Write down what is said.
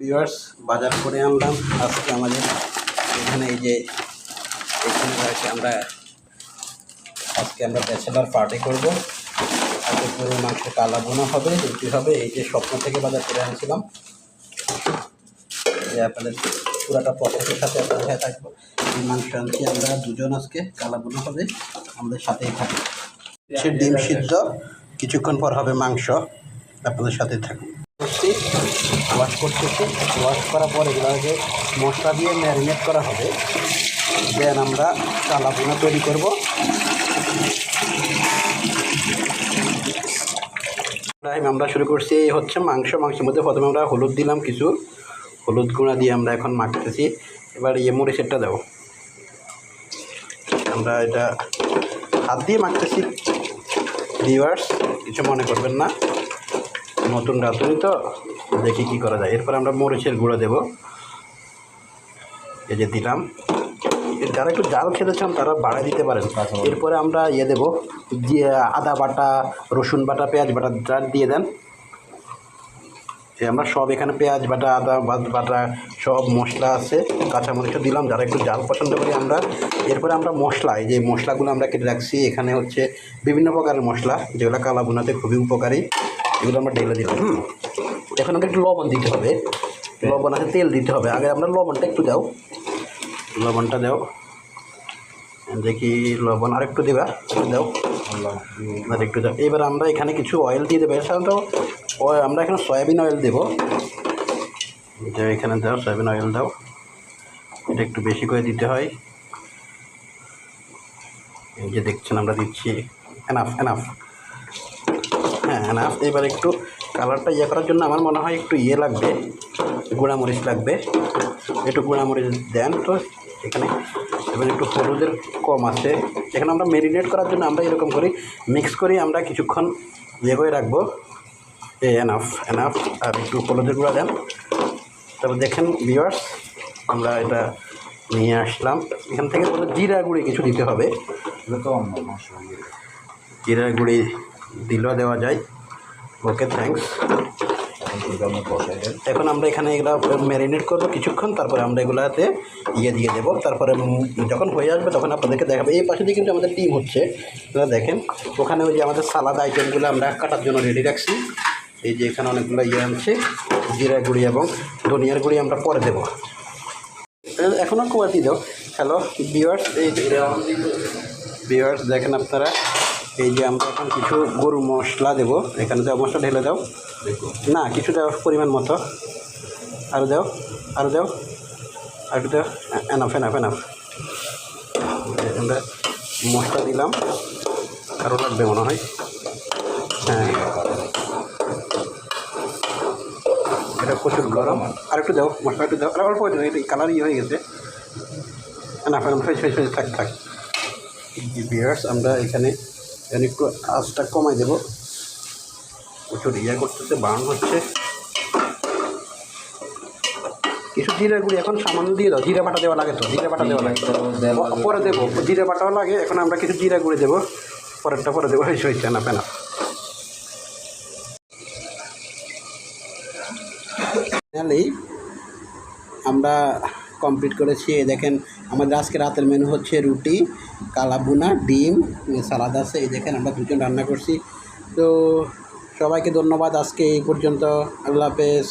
Viewers বাজার করে আনলাম। আজকে আমাদের এখানে এই যে, এখানে রয়েছে আমরা, আজকে আমরা ব্যাচেলার পার্টি করব। আজকে পুরো মাংস কালা বোনা হবে, রুটি হবে, এই যে স্বপ্ন থেকে বাজার করে আনছিলাম। যে আপনাদের পুরাটা প্রসেসের সাথে আপনার সাথে থাকব। এই মাংস আনছি আমরা, দুজন আজকে কালা বোনা হবে আমাদের সাথেই থাকব। সে ডিম সিদ্ধ, কিছুক্ষণ পর হবে মাংস, আপনাদের সাথে থাকুন করছি ওয়াশ করতেছি। ওয়াশ করার পর এগুলোকে মশলা দিয়ে ম্যারিনেট করা হবে। দেন আমরা কালা বোনা তৈরি করব। আমরা শুরু করছি, এই হচ্ছে মাংস। মাংসের মধ্যে প্রথমে আমরা হলুদ দিলাম কিছু। হলুদ গুঁড়া দিয়ে আমরা এখন মাখতেছি। এবার ইয়ে মরিচেরটা দেবো। আমরা এটা হাত দিয়ে মাখতেছি। ভিউয়ার্স কিছু মনে করবেন না। নতুন রাঁধুনি তো, দেখি কি করা যায়। এরপর আমরা মরিচের গুঁড়ো দেব। এই যে দিলাম। যারা একটু জাল খেতে চান, তারা বাড়ায় দিতে পারেন। এরপরে আমরা ইয়ে দেবো। দিয়ে আদা বাটা, রসুন বাটা, পেঁয়াজ বাটা দিয়ে দেন। আমরা সব এখানে পেঁয়াজ বাটা, আদা বাটা, সব মশলা আছে, কাঁচামরিচও দিলাম। যারা একটু জাল পছন্দ করি আমরা। এরপরে আমরা মশলা, এই যে মশলাগুলো আমরা কেটে রাখছি। এখানে হচ্ছে বিভিন্ন প্রকারের মশলা, যেগুলো কালা বোনাতে খুবই উপকারী। এগুলো আমরা ঢেলে দিলাম। হুম। এখন আমাদের একটু লবণ দিতে হবে। লবণ আছে, তেল দিতে হবে। আগে আমরা লবণটা একটু দাও। লবণটা দাও। দেখি লবণ আর একটু দেবা। দাও। আর একটু দাও। এবার আমরা এখানে কিছু অয়েল দিয়ে দেবো। সাধারণত আমরা এখানে সয়াবিন অয়েল দেবো। এটা এখানে দাও সয়াবিন অয়েল দাও। এটা একটু বেশি করে দিতে হয়। এই যে দেখছেন, আমরা দিচ্ছি। এনাফ এনাফ হ্যাঁ এনাফ এবার একটু কালারটা ইয়ে করার জন্য আমার মনে হয় একটু ইয়ে লাগবে গুঁড়ামরিচ লাগবে। একটু গুঁড়ামরিচ দেন তো এখানে। এবার একটু হলুদের কম আছে। এখানে আমরা মেরিনেট করার জন্য আমরা এরকম করি মিক্স করি আমরা কিছুক্ষণ ইয়ে করে রাখব। এ এনাফ এনাফ আর একটু হলুদের গুঁড়া দেন। তারপর দেখেন ভিউয়ার্স আমরা এটা নিয়ে আসলাম। এখান থেকে জিরা গুঁড়ি কিছু দিতে হবে। জিরা গুঁড়ি দিলেও দেওয়া যায়। ওকে থ্যাঙ্কস এখন আমরা এখানে এগুলো ম্যারিনেট করব কিছুক্ষণ, তারপরে আমরা এগুলাতে ইয়ে দিয়ে দেবো। তারপরে যখন হয়ে আসবে তখন আপনাদেরকে দেখাবো। এই পাশে দিয়ে কিন্তু আমাদের টিম হচ্ছে। দেখেন, ওখানে ওই যে আমাদের সালাদ আইটেমগুলো আমরা কাটার জন্য রেডি রাখছি। এই যে এখানে অনেকগুলো ইয়ে আনছে, জিরা গুঁড়ি এবং ধনিয়ার গুঁড়ি আমরা পরে দেবো। এখনও কোয়ালিটি দাও। হ্যালো ভিউয়ার্স এই ভিউয়ার্স দেখেন আপনারা। এই যে আমরা এখন কিছু গরু মশলা দেবো। এখানে দেওয়া মশলা ঢেলে দাও। না কিছু দেওয়া পরিমাণ মতো। আরও দাও আরও দাও। আর দাও। এনাফ এনাফ এনাফ আমরা মশলা দিলাম। আরও লাগবে মনে হয়। হ্যাঁ। এটা প্রচুর গরম। আর একটু দাও, মশলা একটু দাও। আর অল্প দাও এটা কালার ইয়ে হয়ে গেছে এনাফ এনাফ থাক থাক। আমরা এখানে এখানে একটু আঁচটা কমাই দেবো। প্রচুর ইয়ে করতেছে বার্ন হচ্ছে। কিছু জিরা গুঁড়ি এখন সামান্য দিয়ে দাও জিরা বাটা দেওয়া লাগে তো জিরা বাটা দেওয়া লাগে। পরে দেবো জিরা বাটাও লাগে এখন আমরা কিছু জিরা গুঁড়ি দেবো। পরেরটা পরে দেবো হয়েছে হয়েছে না পেনা আমরা কমপ্লিট করেছি। এই দেখেন, আমাদের আজকে রাতের মেনু হচ্ছে রুটি কালাবুনা ডিম সালাদ আছে। এই দেখেন, আমরা দুজন রান্না করছি। তো সবাইকে ধন্যবাদ আজকে এই পর্যন্ত। আল্লাহ হাফেজ।